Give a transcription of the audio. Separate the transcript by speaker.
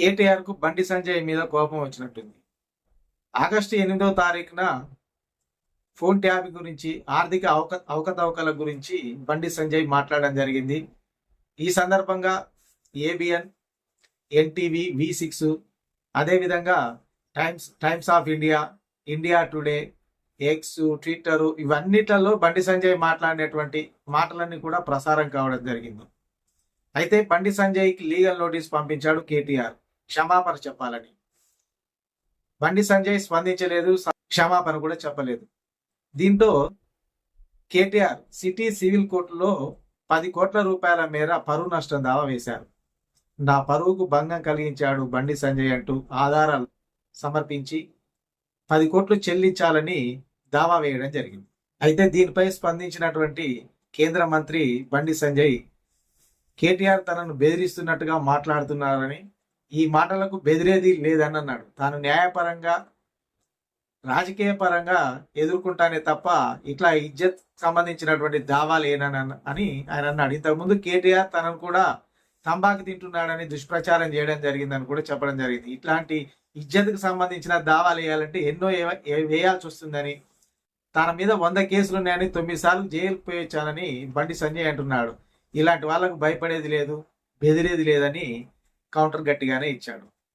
Speaker 1: కేటీఆర్కు బండి సంజయ్ మీద కోపం వచ్చినట్టుంది. ఆగస్టు ఎనిమిదవ తారీఖున ఫోన్ ట్యాబ్ గురించి ఆర్థిక అవక అవకతవకల గురించి బండి సంజయ్ మాట్లాడడం జరిగింది. ఈ సందర్భంగా ఏబిఎన్ ఎన్టీవీ వి సిక్స్ అదేవిధంగా Times Times of India India Today X Twitter ఇవన్నిట్లలో Bandi Sanjay మాట్లాడినటువంటి మాటలన్నీ కూడా ప్రసారం కావడం జరిగింది. అయితే బండి సంజయ్కి లీగల్ నోటీస్ పంపించాడు కేటీఆర్. క్షమాపణ చెప్పాలని. బండి సంజయ్ స్పందించలేదు క్షమాపణ కూడా చెప్పలేదు. దీంతో కేటీఆర్ సిటీ సివిల్ కోర్టులో పది కోట్ల రూపాయల మేర పరువు నష్టం దావా వేశారు. నా పరువుకు భంగం కలిగించాడు బండి సంజయ్ అంటూ ఆధారాలు సమర్పించి పది కోట్లు చెల్లించాలని దావా వేయడం జరిగింది. అయితే దీనిపై స్పందించినటువంటి కేంద్ర మంత్రి బండి సంజయ్ కేటీఆర్ తనను బెదిరిస్తున్నట్టుగా మాట్లాడుతున్నారని ఈ మాటలకు బెదిరేది లేదని అన్నాడు తాను న్యాయపరంగా రాజకీయ పరంగా ఎదుర్కొంటానే తప్ప ఇట్లా ఇజ్జత్ సంబంధించినటువంటి దావాలు ఏనని అని ఆయన అన్నాడు. ఇంతకుముందు కేటీఆర్ తనను కూడా తంబాకు తింటున్నాడని దుష్ప్రచారం చేయడం జరిగిందని కూడా చెప్పడం జరిగింది. ఇట్లాంటి ఇజ్జత్కు సంబంధించిన దావాలు వేయాలంటే ఎన్నో వేయాల్సి వస్తుందని తన మీద వంద కేసులు ఉన్నాయని తొమ్మిది సార్లు జైలుకు పోయొచ్చానని బండి సంజయ్ అంటున్నాడు. ఇలాంటి వాళ్ళకు భయపడేది లేదు బెదిరేది లేదని కౌంటర్ గట్టిగానే ఇచ్చాడు.